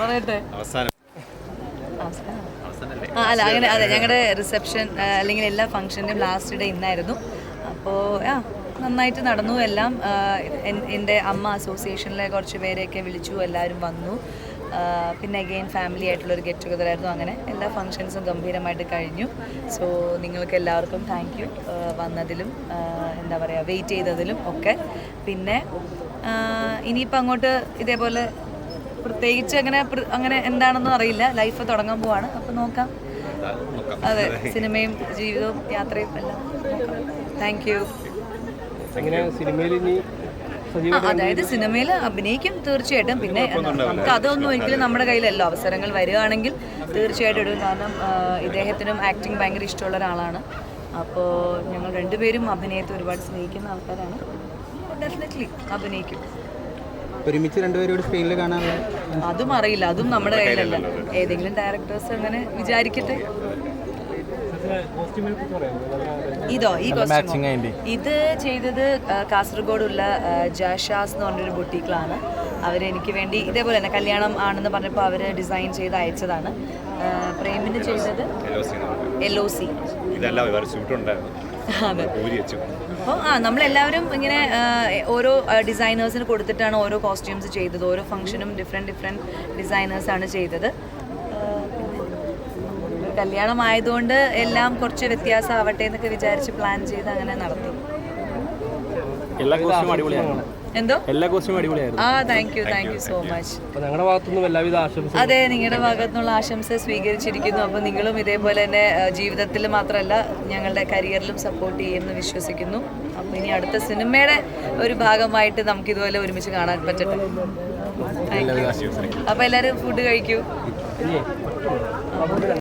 പറയട്ടെ. അവസാനം. അല്ല അങ്ങനെ അതെ ഞങ്ങളുടെ റിസപ്ഷൻ അല്ലെങ്കിൽ എല്ലാ ഫംഗ്ഷന്റെയും ലാസ്റ്റ് ഡേ ഇന്നായിരുന്നു. അപ്പോൾ ആ നന്നായിട്ട് നടന്നു. എല്ലാം എന്റെ അമ്മ അസോസിയേഷനിലെ കുറച്ച് പേരെയൊക്കെ വിളിച്ചു എല്ലാവരും വന്നു. പിന്നെ അഗെയിൻ ഫാമിലി ആയിട്ടുള്ളൊരു ഗെറ്റ് ടുഗദർ ആയിരുന്നു അങ്ങനെ. എല്ലാ ഫങ്ഷൻസും ഗംഭീരമായിട്ട് കഴിഞ്ഞു. സോ നിങ്ങൾക്ക് എല്ലാവർക്കും താങ്ക് യു വന്നതിലും എന്താ പറയുക വെയിറ്റ് ചെയ്തതിലും ഒക്കെ. പിന്നെ ഇനിയിപ്പോൾ അങ്ങോട്ട് ഇതേപോലെ പ്രത്യേകിച്ച് അങ്ങനെ അങ്ങനെ എന്താണെന്നും അറിയില്ല. ലൈഫ് തുടങ്ങാൻ പോവാണ്. അപ്പോൾ നോക്കാം. അതെ സിനിമയും ജീവിതവും യാത്രയും എല്ലാം താങ്ക് യു അതായത് സിനിമയിൽ അഭിനയിക്കും തീർച്ചയായിട്ടും. പിന്നെ നമുക്ക് അതൊന്നും ഒരിക്കലും നമ്മുടെ കയ്യിലല്ലോ. അവസരങ്ങൾ വരികയാണെങ്കിൽ തീർച്ചയായിട്ടും ഇടും. കാരണം ഇദ്ദേഹത്തിനും ആക്ടിങ് ഭയങ്കര ഇഷ്ടമുള്ള ഒരാളാണ്. അപ്പോൾ ഞങ്ങൾ രണ്ടുപേരും അഭിനയത്തെ ഒരുപാട് സ്നേഹിക്കുന്ന ആൾക്കാരാണ്. ഡെഫിനറ്റ്ലി അഭിനയിക്കും. ഒരുമിച്ച് രണ്ടുപേരും കൂടി സ്ക്രീനിൽ കാണാൻ അതും അറിയില്ല. അതും നമ്മുടെ കയ്യിലല്ല. ഏതെങ്കിലും ഡയറക്ടേഴ്സ് അങ്ങനെ വിചാരിക്കട്ടെ? ഇതോ ഈ കോസ്റ്റ്യൂം ഇത് ചെയ്തത് കാസർഗോഡുള്ള ജാഷാസ് എന്ന് പറഞ്ഞൊരു ബുട്ടീക്കിലാണ്. അവരെനിക്ക് വേണ്ടി ഇതേപോലെ തന്നെ കല്യാണം ആണെന്ന് പറഞ്ഞപ്പോൾ അവർ ഡിസൈൻ ചെയ്ത് അയച്ചതാണ്. പ്രേമിന് ചെയ്തത്. എൽ ഒ സി ഇതെല്ലാം ഷൂട്ടുണ്ടായിരുന്നു അതെ. അപ്പോൾ ആ നമ്മളെല്ലാവരും ഇങ്ങനെ ഓരോ ഡിസൈനേഴ്സിന് കൊടുത്തിട്ടാണ് ഓരോ കോസ്റ്റ്യൂംസ് ചെയ്തത്. ഓരോ ഫംഗ്ഷനും ഡിഫറെന്റ് ഡിഫറെന്റ് ഡിസൈനേഴ്സാണ് ചെയ്തത്. കല്യാണം ആയതുകൊണ്ട് എല്ലാം കുറച്ച് വ്യത്യാസമാവട്ടെ എന്നൊക്കെ വിചാരിച്ച് പ്ലാൻ ചെയ്ത് അങ്ങനെ നടത്തി എല്ലാ കോസ്റ്റ്യൂം അടിപൊളിയാണ്. എന്തോ? എല്ലാ കോസ്റ്റ്യൂം അടിപൊളിയായിരുന്നു. ആ thank you thank you so much ഞങ്ങളുടെ ഭാഗത്തുനിന്നും എല്ലാവിധ ആശംസ അതെ നിങ്ങളുടെ ഭാഗത്തുനിന്നുള്ള ആശംസ സ്വീകരിച്ചിരിക്കുന്നു. അപ്പോൾ നിങ്ങളും ഇതേപോലെ തന്നെ ജീവിതത്തിൽ മാത്രമല്ല ഞങ്ങളുടെ കരിയറിലും സപ്പോർട്ട് ചെയ്യുമെന്ന് വിശ്വസിക്കുന്നു. അപ്പോൾ ഇനി അടുത്ത സിനിമയുടെ ഒരു ഭാഗമായിട്ട് നമുക്ക് ഇതുപോലെ ഒരുമിച്ച് കാണാൻ പറ്റട്ടെ. അപ്പൊ എല്ലാരും അപ്പോൾ എല്ലാവരും ഫുഡ് കഴിക്കൂ